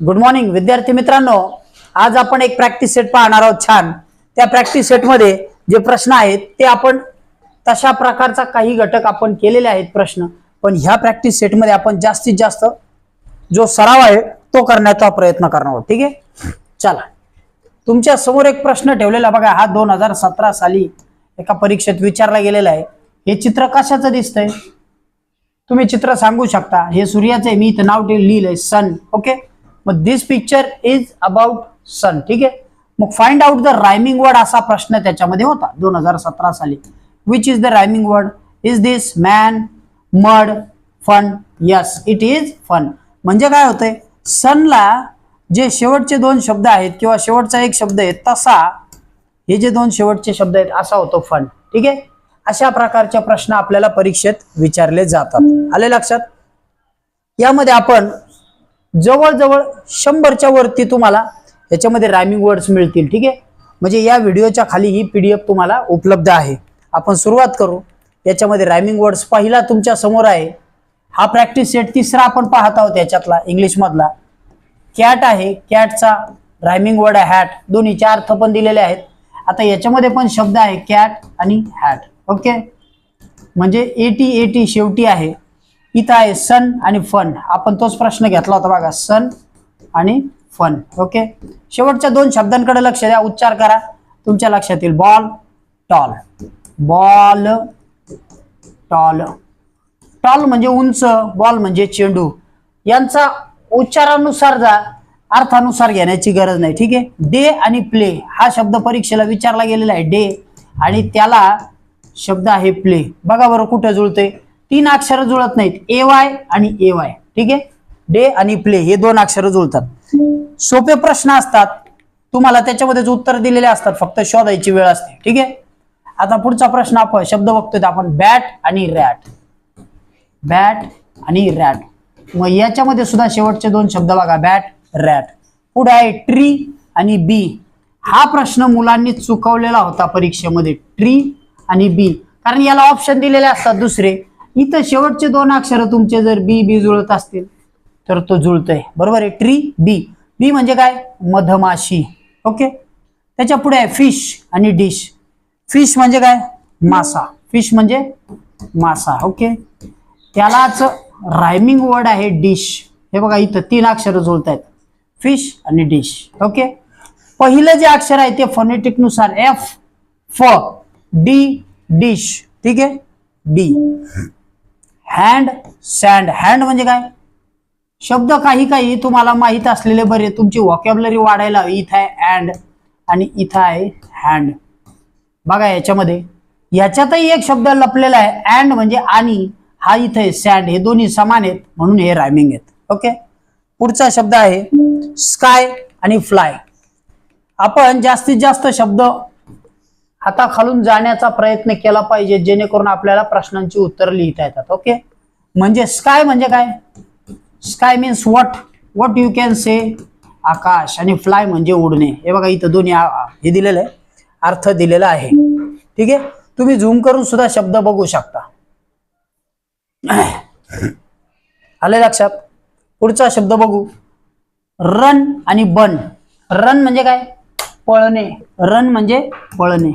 Good morning विद्यार्थी मित्रांनो. आज आपण एक प्रॅक्टिस सेट पाहणार आहोत छान. त्या प्रॅक्टिस सेटमध्ये जे प्रश्न आहेत ते आपण तशा प्रकारचा काही घटक आपण केलेले आहेत प्रश्न. पण ह्या प्रॅक्टिस सेटमध्ये आपण जास्तीत जास्त जो सराव आहे तो करण्याचा प्रयत्न करणार आहोत. ठीक आहे? चला. तुमच्यासमोर एक प्रश्न ठेवलेला बघा. हा दोन हजार सतरा साली एका परीक्षेत विचारला गेलेला आहे. हे चित्र कशाचं दिसतंय? तुम्ही चित्र सांगू शकता. हे सूर्याचं आहे. मी इथं नाव लिहिलंय सन. ओके? मग this picture is about sun ठीक आहे? मग find out the rhyming word असा प्रश्न त्याच्यामध्ये होता दोन हजार सतरा साली. Which is the rhyming word is this man mud fun yes it is fun म्हणजे काय होतंय? सनला जे शेवटचे दोन शब्द आहेत किंवा शेवटचा एक शब्द आहे तसा हे जे दोन शेवटचे शब्द आहेत असा होतो फन ठीक आहे? अशा प्रकारचे प्रश्न आपल्याला परीक्षेत विचारले जातात. आले लक्षात? यामध्ये आपण जवळजवळ शंभरच्या वरती तुम्हाला याच्यामध्ये रायमिंग वर्ड्स मिळतील ठीक आहे? म्हणजे या व्हिडिओच्या खाली ही एफ तुम्हाला उपलब्ध आहे. आपण सुरुवात करू. याच्यामध्ये रायमिंग वर्ड्स पहिला तुमच्यासमोर आहे. हा प्रॅक्टिस सेट तिसरा आपण पाहत आहोत याच्यातला इंग्लिशमधला कॅट आहे. कॅटचा रायमिंग वर्ड आहे हॅट दोन्हीचे अर्थ पण दिलेले आहेत. आता याच्यामध्ये पण शब्द आहे कॅट आणि हॅट ओके म्हणजे एटी एटी शेवटी आहे. इथं आहे सन आणि फन. आपण तोच प्रश्न घेतला होता बघा सन आणि फन. ओके? शेवटच्या दोन शब्दांकडे लक्ष द्या उच्चार करा. तुमच्या लक्षात येईल. Ball tall. Ball tall. Tall म्हणजे उंच बॉल म्हणजे चेंडू. यांचा उच्चारानुसार जा अर्थानुसार घेण्याची गरज नाही. ठीक आहे? डे आणि प्ले हा शब्द परीक्षेला विचारला गेलेला आहे. डे आणि त्याला शब्द आहे प्ले. बघा बरं कुठं जुळते तीन अक्षरं जुळत नाहीत. ए वाय आणि ए वाय ठीक आहे? डे आणि प्ले हे दोन अक्षरं जुळतात. सोपे प्रश्न असतात. तुम्हाला त्याच्यामध्येच उत्तर दिलेले असतात फक्त शोधायची वेळ असते. ठीक आहे? आता पुढचा प्रश्न आपण शब्द बघतोय आपण बॅट आणि रॅट बॅट आणि रॅट मग याच्यामध्ये सुद्धा शेवटचे दोन शब्द बघा. बॅट रॅट पुढे आहे ट्री आणि बी हा प्रश्न मुलांनी चुकवलेला होता परीक्षेमध्ये. ट्री आणि बी कारण याला ऑप्शन दिलेले असतात दुसरे. इथं शेवटचे दोन अक्षर तुमचे जर बी बी जुळत असतील तर तो जुळतोय. बरोबर आहे? ट्री बी बी म्हणजे काय? मधमाशी. ओके त्याच्या पुढे आहे फिश आणि डिश फिश म्हणजे काय? मासा. फिश म्हणजे मासा. ओके त्यालाच रायमिंग वर्ड आहे डिश हे बघा इथं तीन अक्षर जुळत आहेत फिश आणि डिश ओके पहिलं जे अक्षर आहे ते फोनेटिकनुसार एफ फ डी डिश ठीक आहे? डी हँड सँड हँड म्हणजे काय? शब्द काही काही तुम्हाला माहीत असलेले बरे. तुमची व्हॉकॅबलरी वाढायला हवी. इथं आहे अँड आणि इथं आहे हँड बघा याच्यामध्ये. याच्यातही एक शब्द लपलेला आहे. अँड म्हणजे आणि. हा इथे आहे सँड हे दोन्ही समान आहेत. म्हणून हे रायमिंग आहेत. ओके पुढचा शब्द आहे स्काय आणि फ्लाय आपण जास्तीत जास्त शब्द हाताखालून जाण्याचा प्रयत्न केला पाहिजे जेणेकरून आपल्याला प्रश्नांची उत्तर लिहिता येतात ओके म्हणजे स्काय म्हणजे काय? Sky means what what you can say आकाश आणि फ्लाय म्हणजे उडणे. हे बघा इथं दोन्ही हे दिलेलं आहे. अर्थ दिलेला आहे. ठीक आहे? तुम्ही झूम करून सुद्धा शब्द बघू शकता. आले लक्षात? पुढचा शब्द बघू. रन आणि बन रन म्हणजे काय? पळणे. रन म्हणजे पळणे.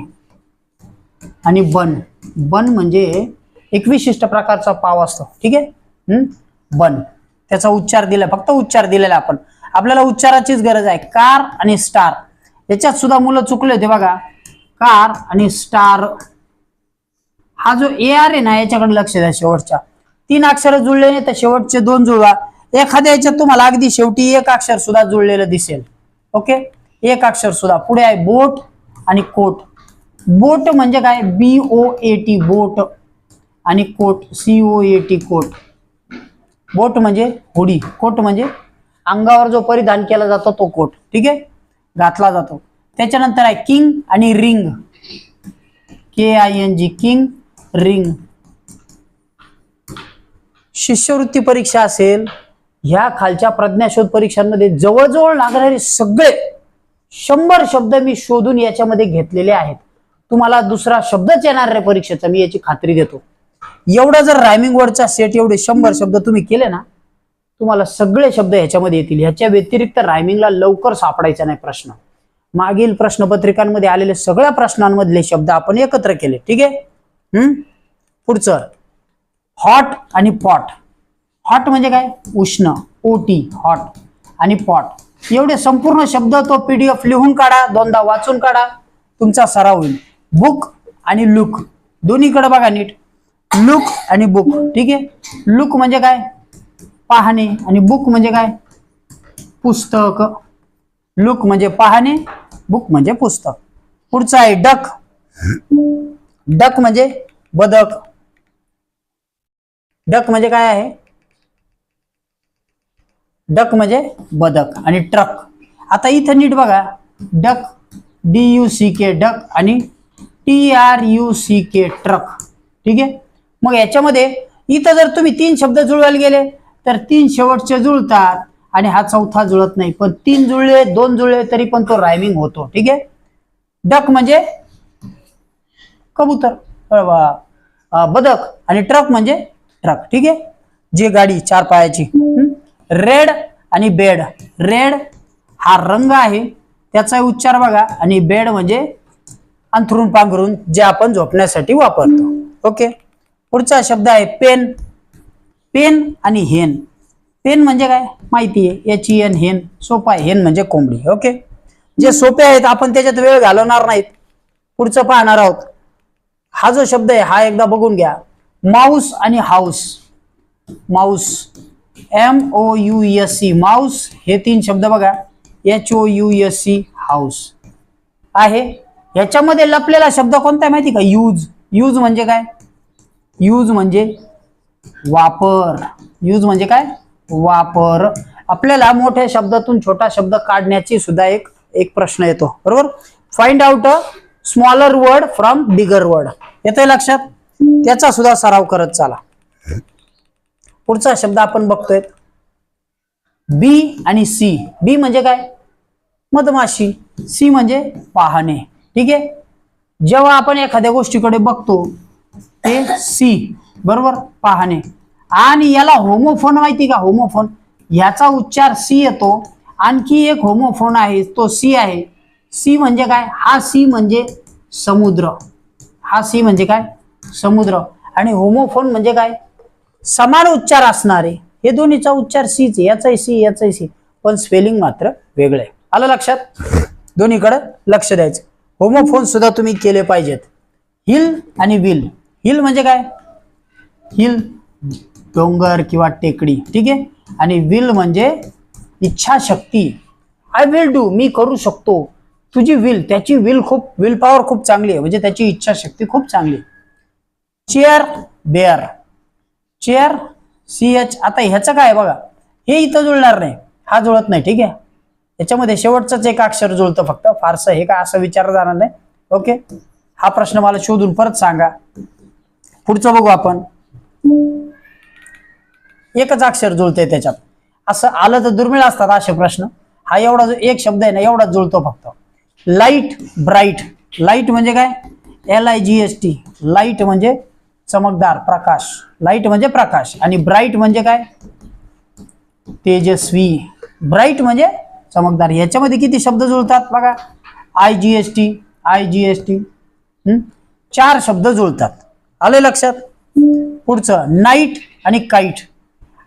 आणि बन बन म्हणजे एक विशिष्ट प्रकारचा पाव असतो. ठीक आहे? हम्म? बन त्याचा उच्चार दिला फक्त उच्चार दिलेला आपण. आपल्याला उच्चाराचीच गरज आहे. कार आणि स्टार. याच्यात सुद्धा मुलं चुकले होते बघा. कार आणि स्टार. हा जो ए आर आहे ना याच्याकडे लक्ष द्या शेवटच्या तीन अक्षर जुळले नाही तर शेवटचे दोन जुळवा. एखाद्या याच्यात तुम्हाला अगदी शेवटी एक अक्षर सुद्धा जुळलेलं दिसेल. ओके? एक अक्षर सुद्धा. पुढे आहे बोट आणि कोट. बोट म्हणजे काय? B O A T boat. आणि coat C O A T coat. Boat म्हणजे हुडी. कोट म्हणजे अंगावर जो परिधान केला जातो तो कोट. ठीक आहे? घातला जातो. त्याच्यानंतर आहे किंग आणि ring. K I N G king ring. शिष्यवृत्ती परीक्षा असेल ह्या खालच्या प्रज्ञाशोध परीक्षांमध्ये जवळजवळ लागणारे सगळे शंभर शब्द मी शोधून याच्यामध्ये घेतलेले आहेत. तुम्हाला दुसरा शब्दच येणार रे परीक्षेचा मी याची खात्री देतो. एवढा जर रायमिंग वर्डचा सेट एवढे शंभर शब्द तुम्ही केले ना तुम्हाला सगळे शब्द ह्याच्यामध्ये येतील. ह्याच्या व्यतिरिक्त रायमिंगला लवकर सापडायचा नाही प्रश्न. मागील प्रश्नपत्रिकांमध्ये आलेले सगळ्या प्रश्नांमधले शब्द आपण एकत्र केले. ठीक आहे? हम्म पुढचं. हॉट आणि पॉट हॉट म्हणजे काय? उष्ण ओटी हॉट आणि पॉट एवढे संपूर्ण शब्द तो पीडीएफ लिहून काढा दोनदा वाचून काढा तुमचा सराव होईल. बुक आणि लुक. दोन्हीकडे बघा नीट. लुक आणि बुक. ठीक आहे? लुक म्हणजे काय? पाहणे आणि बुक म्हणजे काय? पुस्तक. लुक म्हणजे पाहणे बुक म्हणजे पुस्तक. पुढचं आहे डक. डक म्हणजे बदक. डक म्हणजे काय आहे? डक म्हणजे बदक आणि ट्रक. आता इथं नीट बघा. Duck D U C K duck आणि T R U C K truck ठीक आहे? मग याच्यामध्ये इथं जर तुम्ही तीन शब्द जुळवायला गेले तर तीन शेवटचे जुळतात आणि हा चौथा जुळत नाही. पण तीन जुळले दोन जुळले तरी पण तो रायमिंग होतो. ठीक आहे? डक म्हणजे कबूतर. बदक आणि ट्रक म्हणजे ट्रक ठीक आहे? जे गाडी चार पायाची. रेड आणि बेड रेड हा रंग आहे. त्याचा उच्चार बघा. आणि बेड म्हणजे अंथरून पांघरून जे आपण झोपण्यासाठी वापरतो. ओके? पुढचा शब्द आहे पेन. पेन आणि हेन. पेन म्हणजे काय? माहिती आहे. याची एन हेन. सोपा आहे. हेन म्हणजे कोंबडी. ओके? जे सोपे आहेत आपण त्याच्यात वेळ घालवणार नाहीत. पुढचं पाहणार आहोत. हा जो शब्द आहे हा एकदा बघून घ्या. माऊस आणि house. Mouse. M O U S C mouse हे तीन शब्द बघा. H O U S C house. आहे? याच्यामध्ये लपलेला शब्द कोणता आहे माहिती का? यूज यूज म्हणजे काय? यूज म्हणजे वापर. यूज म्हणजे काय? वापर. आपल्याला मोठ्या शब्दातून छोटा शब्द काढण्याची सुद्धा एक एक प्रश्न येतो. बरोबर? Find out a smaller word from bigger word येतंय लक्षात? त्याचा सुद्धा सराव करत चाला. पुढचा शब्द आपण बघतोय. बी आणि सी बी म्हणजे काय? मधमाशी. सी म्हणजे पाहणे. ठीक आहे? जेव्हा आपण एखाद्या गोष्टीकडे बघतो ते सी बरोबर? पाहणे. आणि याला होमोफोन माहिती का? होमोफोन ह्याचा उच्चार सी येतो. आणखी एक होमोफोन आहे तो सी आहे. सी म्हणजे काय? हा सी म्हणजे समुद्र. हा सी म्हणजे काय? समुद्र. आणि होमोफोन म्हणजे काय? समान उच्चार असणारे. हे दोन्हीचा उच्चार सीच याचाही सी याचाही सी. पण स्पेलिंग मात्र वेगळं आहे. आलं लक्षात? दोन्हीकडे लक्ष द्यायचं. होमोफोन सुद्धा तुम्ही केले पाहिजेत. हिल आणि विल. हिल म्हणजे काय? हिल डोंगर किंवा टेकडी. ठीक आहे? आणि विल म्हणजे इच्छाशक्ती. आय विल डू मी करू शकतो. तुझी विल त्याची विल खूप विल पॉवर खूप चांगली आहे. म्हणजे त्याची इच्छाशक्ती खूप चांगली chair bear. Chair C H आता ह्याचं काय बघा? हे इथं जुळणार नाही. हा जुळत नाही ठीक आहे? याच्यामध्ये शेवटचंच एक अक्षर जुळतं फक्त. फारसं हे का असं विचारलं जाणार नाही. ओके? हा प्रश्न मला शोधून परत सांगा. पुढचं बघू आपण. एकच अक्षर जुळतंय त्याच्यात. असं आलं तर दुर्मिळ असतात असे प्रश्न. हा एवढा जो एक शब्द आहे ना एवढा जुळतो फक्त. लाइट ब्राईट लाइट म्हणजे काय? L I G S T light म्हणजे चमकदार प्रकाश. लाइट म्हणजे प्रकाश. आणि ब्राईट म्हणजे काय? तेजस्वी. ब्राईट म्हणजे चमकदार. याच्यामध्ये किती शब्द जुळतात बघा? I G S T I G S T चार शब्द जुळतात. आले लक्षात? पुढचं नाईट आणि काईट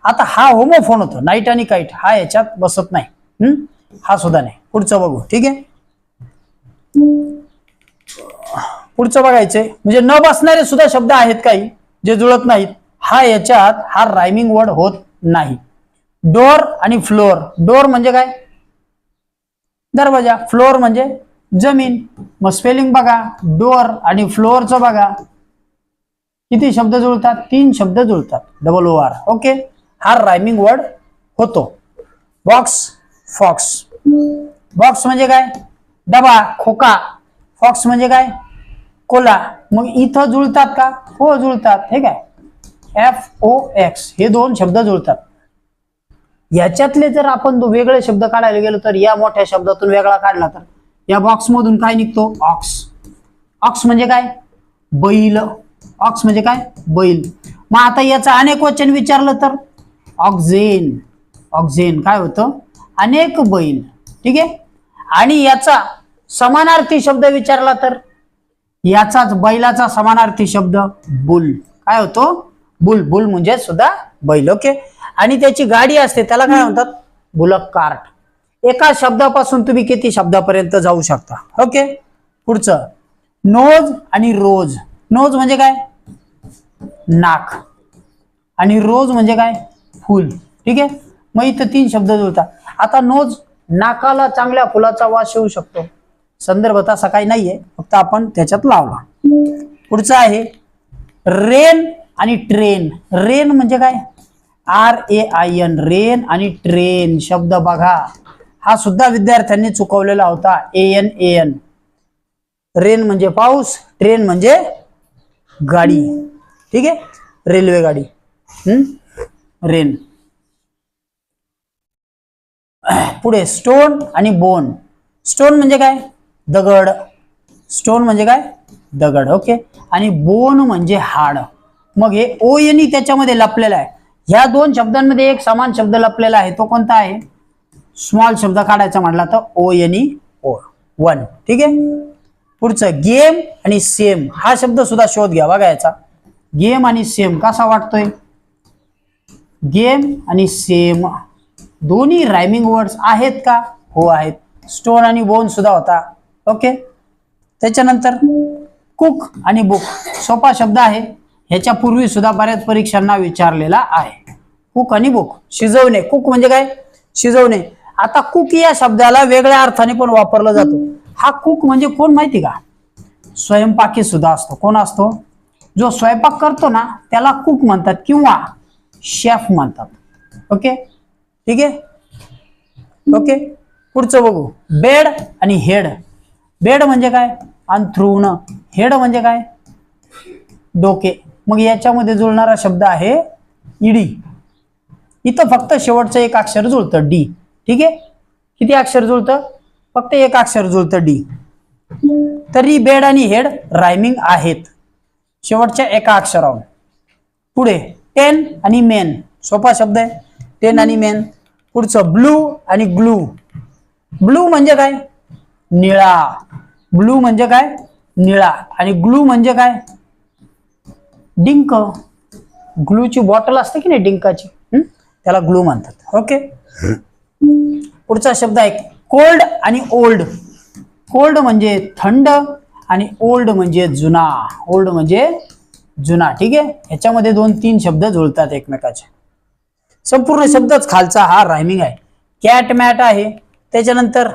आता हा होमोफोन होतो. नाईट आणि काईट हा याच्यात बसत नाही. हम्म? हा सुद्धा नाही. पुढचं बघू. ठीक आहे? पुढचं बघायचंय. म्हणजे न बसणारे सुद्धा शब्द आहेत काही जे जुळत नाहीत. हा याच्यात हा रायमिंग वर्ड होत नाही. डोअर आणि फ्लोअर डोअर म्हणजे काय? दरवाजा फ्लोअर म्हणजे जमीन. मग स्पेलिंग बघा डोअर आणि फ्लोअरचं बघा. किती शब्द जुळतात? तीन शब्द जुळतात. डबल ओ आर ओके हा रायमिंग वर्ड होतो. बॉक्स फॉक्स बॉक्स म्हणजे काय? डबा खोका. फॉक्स म्हणजे काय? कोला. मग इथं जुळतात का? हो जुळतात. हे काय? एफ ओ एक्स हे दोन शब्द जुळतात. याच्यातले जर आपण वेगळे शब्द काढायला गेलो तर या मोठ्या शब्दातून वेगळा काढला तर या बॉक्स मधून काय निघतो? ऑक्स ऑक्स म्हणजे काय? बैल. ऑक्स म्हणजे काय? बैल. मग आता याचं अनेक वचन विचारलं तर ऑक्झेन ऑक्झेन काय होतं? अनेक बैल. ठीक आहे? आणि याचा समानार्थी शब्द विचारला तर याचाच बैलाचा समानार्थी शब्द बुल. काय होतो? बुल. बुल म्हणजे सुद्धा बैल. ओके आणि त्याची गाडी असते त्याला काय म्हणतात? Bullock cart. एका शब्दापासून तुम्ही किती शब्दापर्यंत जाऊ शकता? ओके? पुढचं. नोज आणि रोज. नोज म्हणजे काय? नाक. आणि रोज म्हणजे काय? फुल. ठीक आहे? मग इथं तीन शब्द जुळतात. आता नोज नाकाला चांगल्या फुलाचा वास येऊ शकतो. संदर्भ तसा काही नाहीये. फक्त आपण त्याच्यात लावला. पुढचं आहे रेन आणि ट्रेन. रेन म्हणजे काय? R A I N rain आणि ट्रेन शब्द बघा. हा सुद्धा विद्यार्थ्यांनी चुकवलेला होता. A N A N rain म्हणजे पाऊस ट्रेन म्हणजे गाडी. ठीक आहे? रेल्वे गाडी हम्म? रेन पुढे स्टोन आणि बोन स्टोन म्हणजे काय? दगड. स्टोन म्हणजे काय? दगड. ओके? आणि बोन म्हणजे हाड. मग हे ओ एनी त्याच्यामध्ये लपलेला आहे. ह्या दोन शब्दांमध्ये एक समान शब्द लपलेला आहे. तो कोणता आहे? स्मॉल शब्द काढायचा म्हटला तर O N E O one ठीक आहे? पुढचं गेम आणि सेम हा शब्द सुद्धा शोध घ्या बघा याचा. गेम आणि सेम कसा वाटतोय? गेम आणि सेम दोन्ही रायमिंग वर्ड्स आहेत का? हो आहेत. स्टोन आणि बोन सुद्धा होता. ओके त्याच्यानंतर कुक आणि बुक सोपा शब्द आहे. ह्याच्या पूर्वी सुद्धा बऱ्याच परीक्षांना विचारलेला आहे. कुक आणि बुक. शिजवणे. कुक म्हणजे काय? शिजवणे. आता कुक या शब्दाला वेगळ्या अर्थाने पण वापरला जातो. हा कुक म्हणजे कोण माहिती का? स्वयंपाकी सुद्धा असतो. कोण असतो? जो स्वयंपाक करतो ना त्याला कुक म्हणतात किंवा शेफ म्हणतात. ओके? ठीक आहे? ओके? पुढचं बघू. बेड आणि हेड. बेड म्हणजे काय? अंथरुण. हेड म्हणजे काय? डोके. मग याच्यामध्ये जुळणारा शब्द आहे ईडी. इथं फक्त शेवटचं एक अक्षर जुळतं डी. ठीक आहे? किती अक्षर जुळतं? फक्त एक अक्षर जुळतं डी. तरी बेड आणि हेड रायमिंग आहेत. शेवटच्या एका अक्षरावर. पुढे टेन आणि मेन. सोपा शब्द आहे. टेन आणि मेन. पुढचं ब्लू आणि ग्लू. ब्लू म्हणजे काय? निळा. ब्लू म्हणजे काय? निळा. आणि ग्लू म्हणजे काय? डिंक. ग्लूची बॉटल असते की नाही डिंकाची? त्याला ग्लू म्हणतात. ओके? पुढचा शब्द आहे कोल्ड आणि ओल्ड. कोल्ड म्हणजे थंड आणि ओल्ड म्हणजे जुना. ओल्ड म्हणजे जुना. ठीक आहे? ह्याच्यामध्ये दोन तीन शब्द जुळतात एकमेकाचे. संपूर्ण शब्दच खालचा हा रायमिंग आहे. कॅट मॅट आहे. त्याच्यानंतर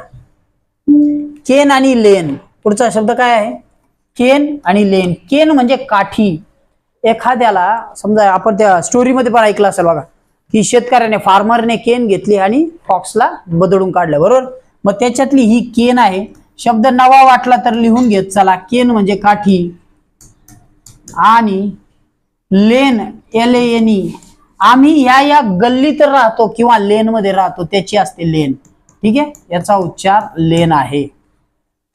केन आणि लेन पुढचा शब्द काय आहे? केन आणि लेन केन म्हणजे काठी. एखाद्याला समजा आपण त्या स्टोरीमध्ये पण ऐकलं असेल बघा की शेतकऱ्याने फार्मरने केन घेतली आणि फॉक्सला बदडून काढलं बरोबर? मग त्याच्यातली ही केन आहे. शब्द नवा वाटला तर लिहून घेत चला. केन म्हणजे काठी. आणि लेन एल एन ई. आम्ही या या गल्लीत राहतो किंवा लेन मध्ये राहतो त्याची असते लेन ठीक आहे? याचा उच्चार लेन आहे.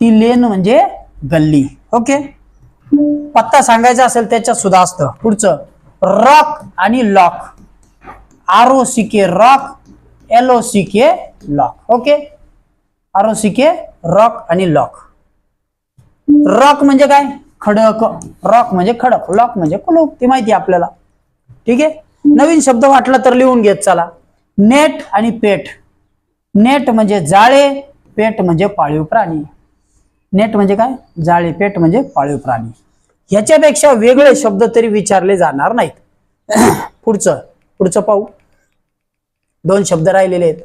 ती लेन म्हणजे गल्ली. ओके? पत्ता सांगायचा असेल त्याच्यात सुद्धा असतं. पुढचं रॉक आणि lock R O C K rock L O C K lock okay R O C K rock आणि लॉक रॉक म्हणजे काय? खडक. रॉक म्हणजे खडक. लॉक म्हणजे कुलूप. ती माहिती आहे आपल्याला. ठीक आहे? नवीन शब्द वाटला तर लिहून घेत चला. नेट आणि पेट. नेट म्हणजे जाळे पेट म्हणजे पाळीव प्राणी. नेट म्हणजे काय? जाळे पेट म्हणजे पाळीव प्राणी. ह्याच्यापेक्षा वेगळे शब्द तरी विचारले जाणार नाहीत. पुढचं पुढचं पाहू. दोन शब्द राहिलेले आहेत.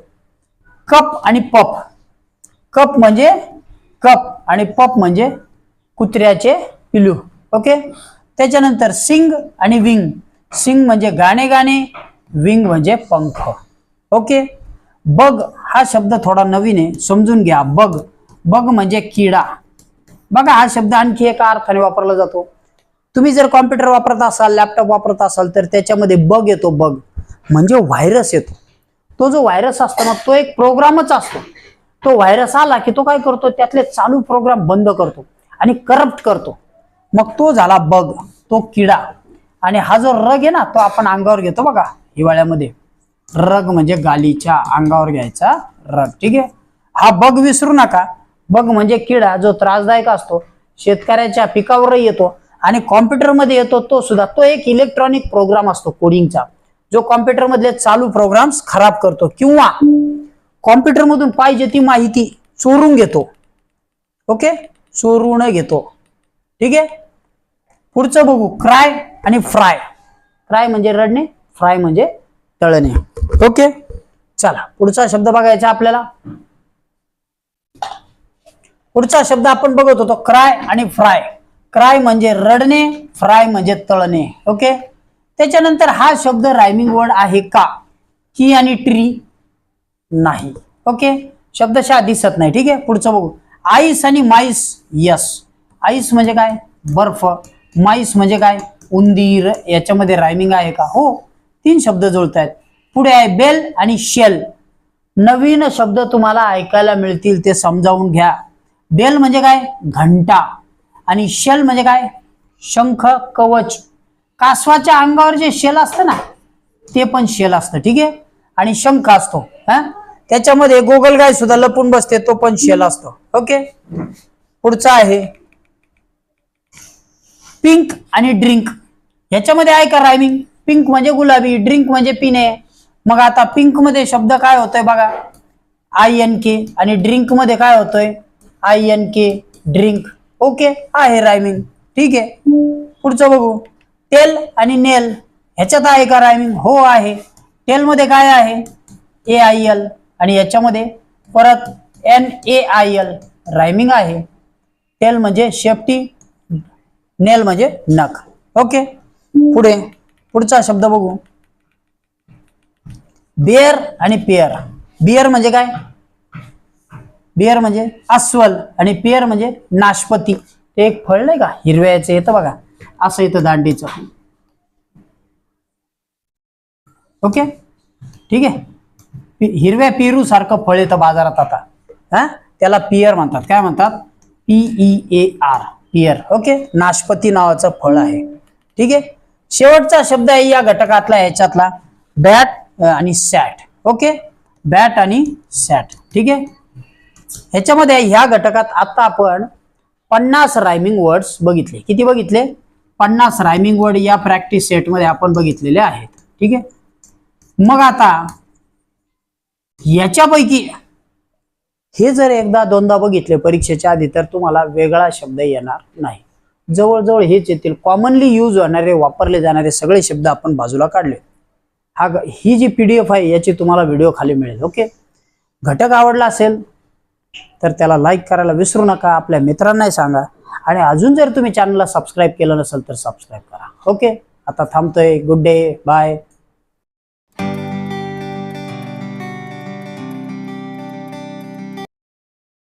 कप आणि पप. कप म्हणजे कप आणि पप म्हणजे कुत्र्याचे पिलू. ओके? त्याच्यानंतर सिंग आणि विंग. सिंग म्हणजे गाणे गाणे विंग म्हणजे पंख. ओके? बग हा शब्द थोडा नवीन आहे समजून घ्या. बग बग म्हणजे किडा. बघा हा शब्द आणखी एका अर्थाने वापरला जातो. तुम्ही जर कॉम्प्युटर वापरत असाल लॅपटॉप वापरत असाल तर त्याच्यामध्ये बग येतो बग म्हणजे व्हायरस येतो. तो जो व्हायरस असतो ना तो एक प्रोग्रामच असतो. तो व्हायरस आला की तो काय करतो? त्यातले चालू प्रोग्राम बंद करतो आणि करप्ट करतो. मग तो झाला बग तो किडा. आणि हा जो रग आहे ना तो आपण अंगावर घेतो बघा हिवाळ्यामध्ये. रग म्हणजे गालीच्या अंगावर घ्यायचा रग ठीक आहे? हा बग विसरू नका. बघ म्हणजे किडा जो त्रासदायक असतो शेतकऱ्याच्या पिकावरही येतो आणि कॉम्प्युटरमध्ये येतो तो सुद्धा तो एक इलेक्ट्रॉनिक प्रोग्राम असतो कोडिंगचा जो कॉम्प्युटर मधले चालू प्रोग्राम्स खराब करतो किंवा कॉम्प्युटर मधून पाहिजे ती माहिती चोरून घेतो. ओके? चोरून घेतो. ठीक आहे? पुढचं बघू क्राय आणि फ्राय क्राय म्हणजे रडणे फ्राय म्हणजे तळणे. ओके? चला पुढचा शब्द बघायचा आपल्याला. पुढचा शब्द आपण बघत होतो क्राय आणि फ्राय क्राय म्हणजे रडणे फ्राय म्हणजे तळणे. ओके त्याच्यानंतर हा शब्द रायमिंग वर्ड आहे का? की आणि ट्री नाही. ओके शब्दशः दिसत नाही. ठीक आहे? पुढचं बघू. आईस आणि माईस यस आईस म्हणजे काय? बर्फ. माईस म्हणजे काय? उंदीर. याच्यामध्ये रायमिंग आहे का? हो. तीन शब्द जुळत आहेत पुढे आहे बेल आणि शेल नवीन शब्द तुम्हाला ऐकायला मिळतील ते समजावून घ्या. बेल म्हणजे काय? घंटा. आणि शेल म्हणजे काय? शंख कवच. कासवाच्या अंगावर जे शेल असतं ना ते पण शेल असतं ठीक आहे? आणि शंख असतो हा? त्याच्यामध्ये गोगलगाय सुद्धा लपून बसते तो पण शेल असतो ओके? पुढचा आहे. पिंक आणि ड्रिंक. ह्याच्यामध्ये आहे का रायमिंग पिंक म्हणजे गुलाबी ड्रिंक म्हणजे पिणे. मग आता पिंकमध्ये शब्द काय होतोय बघा? I N K. आणि ड्रिंकमध्ये काय होतोय? I N K drink okay आहे रायमिंग ठीक आहे. पुढचं बघू. टेल आणि नेल. ह्याच्यात आहे का रायमिंग हो आहे. टेल मध्ये काय आहे? ए आय एल आणि याच्यामध्ये परत N A I L rhyming आहे. टेल म्हणजे शेफ्टी नेल म्हणजे नख. ओके पुढे. पुढचा शब्द बघू. बियर आणि पेयर बियर म्हणजे काय? बिअर म्हणजे अस्वल आणि पेयर म्हणजे नाशपती. ते एक फळ नाही का? हिरव्याचं येतं बघा. असं येतं दांडीचं. ओके? ठीक आहे? हिरव्या पेरू सारखं फळ येतं बाजारात आता. हा? त्याला पियर म्हणतात. काय म्हणतात? P E A R. Pear okay? नाशपती नावाचं फळ आहे. ठीक आहे? शेवटचा शब्द आहे या घटकातला ह्याच्यातला बॅट आणि सॅट. ओके? बॅट आणि सॅट. ठीक आहे? ह्याच्यामध्ये ह्या घटकात आता आपण पन्नास रायमिंग वर्ड्स बघितले. किती बघितले? पन्नास रायमिंग वर्ड या प्रॅक्टिस सेटमध्ये आपण बघितलेले आहेत. ठीक आहे? मग आता याच्यापैकी हे जर एकदा दोनदा बघितले परीक्षेच्या आधी तर तुम्हाला वेगळा शब्द येणार नाही. जवळजवळ हेच येतील. कॉमनली यूज होणारे वापरले जाणारे सगळे शब्द आपण बाजूला काढले. हा ही जी पी डी एफ आहे याची तुम्हाला व्हिडिओ खाली मिळेल. ओके घटक आवडला असेल तर त्याला लाईक करायला विसरू नका. आपल्या मित्रांनाही सांगा. आणि अजून जर तुम्ही चॅनलला सबस्क्राईब केलं नसेल तर सबस्क्राईब करा. ओके आता थांबतोय. Good day bye